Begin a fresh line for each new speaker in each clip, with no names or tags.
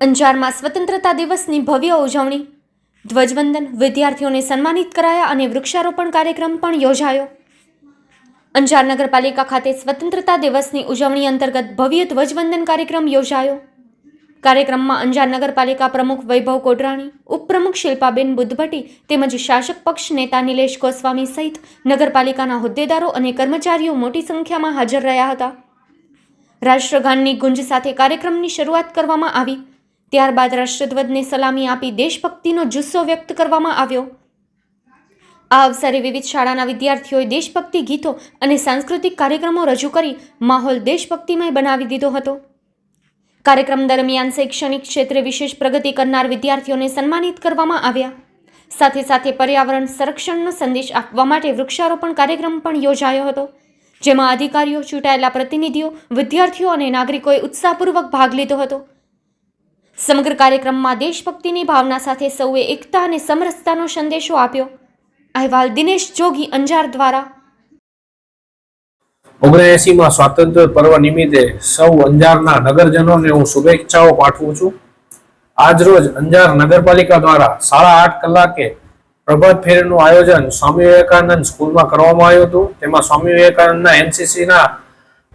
અંજારમાં સ્વતંત્રતા દિવસની ભવ્ય ઉજવણી. ધ્વજવંદન, વિદ્યાર્થીઓને સન્માનિત કરાયા અને વૃક્ષારોપણ કાર્યક્રમ પણ યોજાયો. અંજાર નગરપાલિકા ખાતે સ્વતંત્રતા દિવસની ઉજવણી અંતર્ગત ભવ્ય ધ્વજવંદન કાર્યક્રમ યોજાયો. કાર્યક્રમમાં અંજાર નગરપાલિકા પ્રમુખ વૈભવ કોડરાણી ઉપપ્રમુખ શિલ્પાબેન બુદ્ધભટ્ટી તેમજ શાસક પક્ષ નેતા નિલેશ ગોસ્વામી સહિત નગરપાલિકાના હોદ્દેદારો અને કર્મચારીઓ મોટી સંખ્યામાં હાજર રહ્યા હતા. રાષ્ટ્રગાનની ગુંજ સાથે કાર્યક્રમની શરૂઆત કરવામાં આવી. ત્યારબાદ રાષ્ટ્રધ્વજને સલામી આપી દેશભક્તિનો જુસ્સો વ્યક્ત કરવામાં આવ્યો. આ અવસરે વિવિધ શાળાના વિદ્યાર્થીઓએ દેશભક્તિ ગીતો અને સાંસ્કૃતિક કાર્યક્રમો રજૂ કરી માહોલ દેશભક્તિમય બનાવી દીધો હતો. કાર્યક્રમ દરમિયાન શૈક્ષણિક ક્ષેત્રે વિશેષ પ્રગતિ કરનાર વિદ્યાર્થીઓને સન્માનિત કરવામાં આવ્યા. સાથે સાથે પર્યાવરણ સંરક્ષણનો સંદેશ આપવા માટે વૃક્ષારોપણ કાર્યક્રમ પણ યોજાયો હતો, જેમાં અધિકારીઓ ચૂંટાયેલા પ્રતિનિધિઓ, વિદ્યાર્થીઓ અને નાગરિકોએ ઉત્સાહપૂર્વક ભાગ લીધો હતો. સમગ્ર કાર્યક્રમમાં દેશભક્તિની ભાવના સાથે સૌએ એકતા અને સમરસતાનો સંદેશો આપ્યો. અહેવાલ દિનેશ જોગી, અંજાર દ્વારા.
ઓગણએસી માં સ્વાતંત્ર્ય પર્વ નિમિત્તે સૌ અંજારના નગરજનોને હું શુભેચ્છાઓ પાઠવું છું. આજ રોજ અંજાર નગરપાલિકા દ્વારા સાડા આઠ કલાકે પ્રભાત ફેરીનું આયોજન સ્વામી વિવેકાનંદ સ્કૂલમાં કરવામાં આવ્યું હતું. તેમાં સ્વામી વિવેકાનંદના એનસીસીના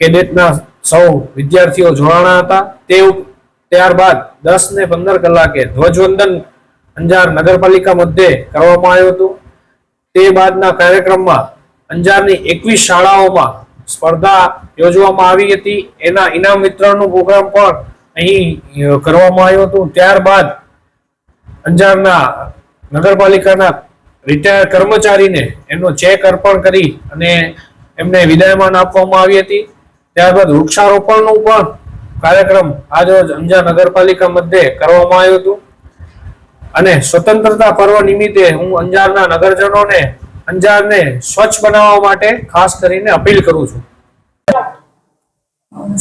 કેડેટના સૌ વિદ્યાર્થીઓ જોડાણા હતા. તે ત્યારબાદ દસ ને પંદર કલાકે ધ્વજવંદન અંજાર નગરપાલિકા મધ્યે કરવામાં આવ્યું હતું. તે બાદના કાર્યક્રમમાં અંજારની એકવીસ શાળાઓમાં સ્પર્ધા યોજવામાં આવી હતી. એના ઇનામ વિતરણનું પ્રોગ્રામ પણ અહીં કરવામાં આવ્યું હતું. ત્યારબાદ અંજારના નગરપાલિકાના રિટાયર કર્મચારીને એમનો ચેક અર્પણ કરી અને એમને વિદાયમાન આપવામાં આવી હતી. ત્યારબાદ વૃક્ષારોપણનું પણ કાર્યક્રમ આજરોજ અંજા નગરપાલિકા મધ્યે કરવામાં આવ્યું હતો. અને સ્વતંત્રતા પર્વ નિમિત્તે હું અંજારના નગરજનોને અંજારને સ્વચ્છ બનાવવા માટે ખાસ કરીને અપીલ કરું છું.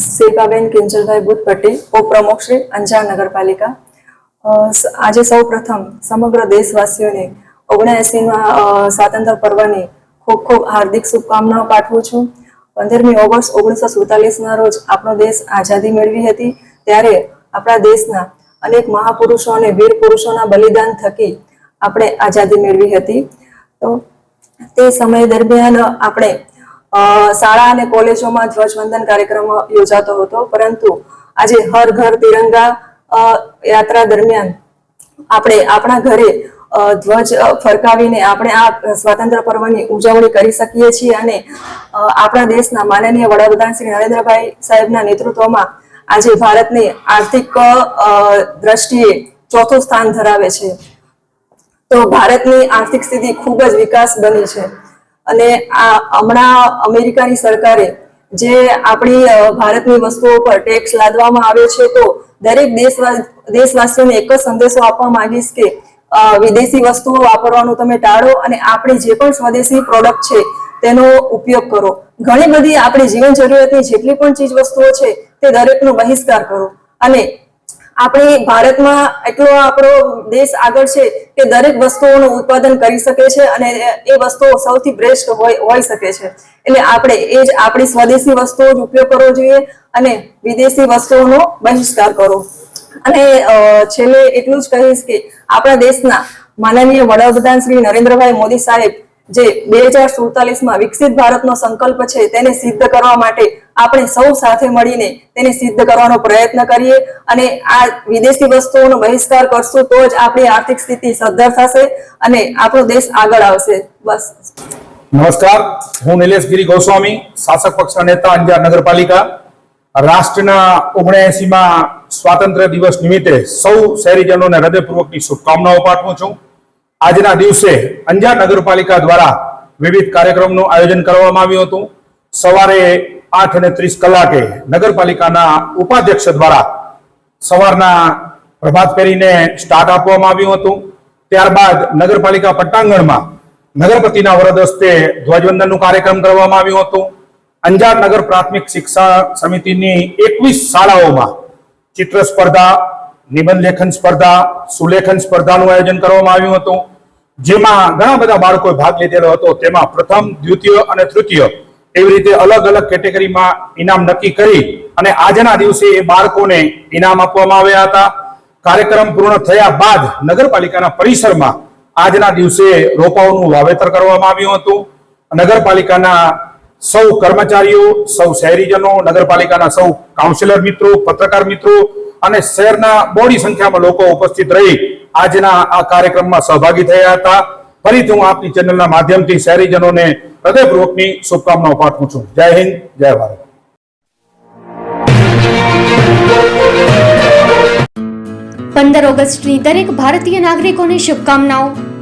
શિલ્પાબેન કિંજલભાઈ બુદ્ધપટ્ટી ઉપપ્રમુખ શ્રી અંજાર નગરપાલિકા. આજે સૌ પ્રથમ સમગ્ર દેશવાસીઓને ઓગણએસીમાં સ્વાતંત્ર્ય પર્વની ખૂબ ખૂબ હાર્દિક શુભકામનાઓ પાઠવું છું. પંદરમી ઓગસ્ટ ઓગણીસો સુડતાલીસના રોજ આપણો દેશ આઝાદી મેળવી હતી. ત્યારે આપણા દેશના અનેક મહાપુરુષો અને વીર પુરુષોના બલિદાન થકી આપણે આઝાદી મેળવી હતી. તો તે સમય દરમિયાન આપણે શાળા અને કોલેજોમાં ધ્વજવંદન કાર્યક્રમ યોજાતો હતો. પરંતુ આજે હર ઘર તિરંગા યાત્રા દરમિયાન આપણે આપણા ઘરે ધ્વજ ફરકાવીને આપણે આ સ્વાતંત્ર્ય પર્વની ઉજવણી કરી શકીએ છીએ અને આપણા દેશના માનનીય વડાપ્રધાન શ્રી નરેન્દ્રભાઈ સાહેબના નેતૃત્વમાં આજે ભારતની આર્થિક દ્રષ્ટિએ ચોથું સ્થાન ધરાવે છે. તો ભારતની આર્થિક સ્થિતિ ખૂબ જ વિકાસ બની છે. અને આ હમણાં અમેરિકાની સરકારે જે આપણી ભારતની વસ્તુઓ પર ટેક્સ લાદવામાં આવે છે, તો દરેક દેશવા દેશવાસીઓને એક જ સંદેશો આપવા માંગીશ કે વિદેશી વસ્તુઓ વાપરવાનું તમે ટાળો અને આપણી જે પણ સ્વદેશી પ્રોડક્ટ છે, તેનો ઉપયોગ કરો. ઘણી બધી આપણી જીવન જરૂરિયાતની જેટલી પણ ચીજ વસ્તુઓ છે, તે દરેકનો બહિષ્કાર કરો. અને આપણે ભારતમાં એટલો આપણો દેશ આગળ છે, કે દરેક વસ્તુઓનું ઉત્પાદન કરી શકે છે અને એ વસ્તુઓ સૌથી બેસ્ટ હોય હોઈ શકે છે. એટલે આપણે એ જ આપણી સ્વદેશી વસ્તુઓ જ ઉપયોગ કરવો જોઈએ અને વિદેશી વસ્તુઓનો બહિષ્કાર કરો. અને છેલ્લે એટલું જ કહીશ કે આપણા દેશના માનનીય વડાપ્રધાન શ્રી નરેન્દ્રભાઈ મોદી સાહેબ જે બે હજાર સુડતાલીસમાં વિકસિત ભારતનો સંકલ્પ છે તેને સિદ્ધ કરવા માટે આપણે સૌ સાથે મળીને તેને સિદ્ધ કરવાનો પ્રયત્ન કરીએ અને આ વિદેશી વસ્તુઓનો બહિષ્કાર કરશું તો જ આપણી આર્થિક સ્થિતિ સદ્ધર થશે અને આપણો દેશ આગળ આવશે. બસ.
નમસ્કાર. હું નિલેશ ગિરી ગોસ્વામી, શાસક પક્ષના નેતા અંજાર નગરપાલિકા. રાષ્ટ્રના ઓગણએસીમાં સ્વાતંત્ર્ય દિવસ નિમિત્તે સૌ શહેરીજનોને હૃદયપૂર્વકની શુભકામનાઓ પાઠવું છું. આજના દિવસે અંજાર નગરપાલિકા દ્વારા વિવિધ કાર્યક્રમનું આયોજન કરવામાં આવ્યું હતું. સવારે આઠ અને ત્રીસ કલાકે નગરપાલિકાના ઉપાધ્યક્ષ દ્વારા સવારના પ્રભાત ફેરીને સ્ટાર્ટ આપવામાં આવ્યું હતું. ત્યારબાદ નગરપાલિકા પટ્ટાંગણમાં નગરપતિના વરદ હસ્તે ધ્વજવંદનનું કાર્યક્રમ કરવામાં આવ્યું હતું. અંજાર નગર પ્રાથમિક શિક્ષા સમિતિની એકવીસ શાળાઓમાં ચિત્ર સ્પર્ધા, નિબંધ લેખન સ્પર્ધા, સુલેખન સ્પર્ધાનું આયોજન કરવામાં આવ્યું હતું. જેમાં ઘણા બધા બાળકોએ ભાગ લીધેલો હતો. તેમાં પ્રથમ, દ્વિતીય અને તૃતીય એવી રીતે અલગ અલગ કેટેગરીમાં ઇનામ નક્કી કરી અને આજના દિવસે એ બાળકોને ઇનામ આપવામાં આવ્યા હતા. કાર્યક્રમ પૂર્ણ થયા બાદ નગરપાલિકાના પરિસરમાં આજના દિવસે રોપાઓનું વાવેતર કરવામાં આવ્યું હતું. નગરપાલિકાના સૌ કર્મચારીઓ, સૌ શહેરીજનો, નગરપાલિકાના સૌ કાઉન્સિલર મિત્રો, પત્રકાર મિત્રો અને શહેરના બોડી સંખ્યામાં લોકો ઉપસ્થિત રહી આજના આ કાર્યક્રમમાં સહભાગી થયા હતા. ફરીથી હું આપની ચેનલના માધ્યમથી શહેરીજનોને હૃદયપૂર્વકની શુભકામનાઓ પાઠવું છું. જય હિન્દ, જય ભારત.
પંદર ઓગસ્ટની દરેક ભારતીય નાગરિકોને શુભકામનાઓ.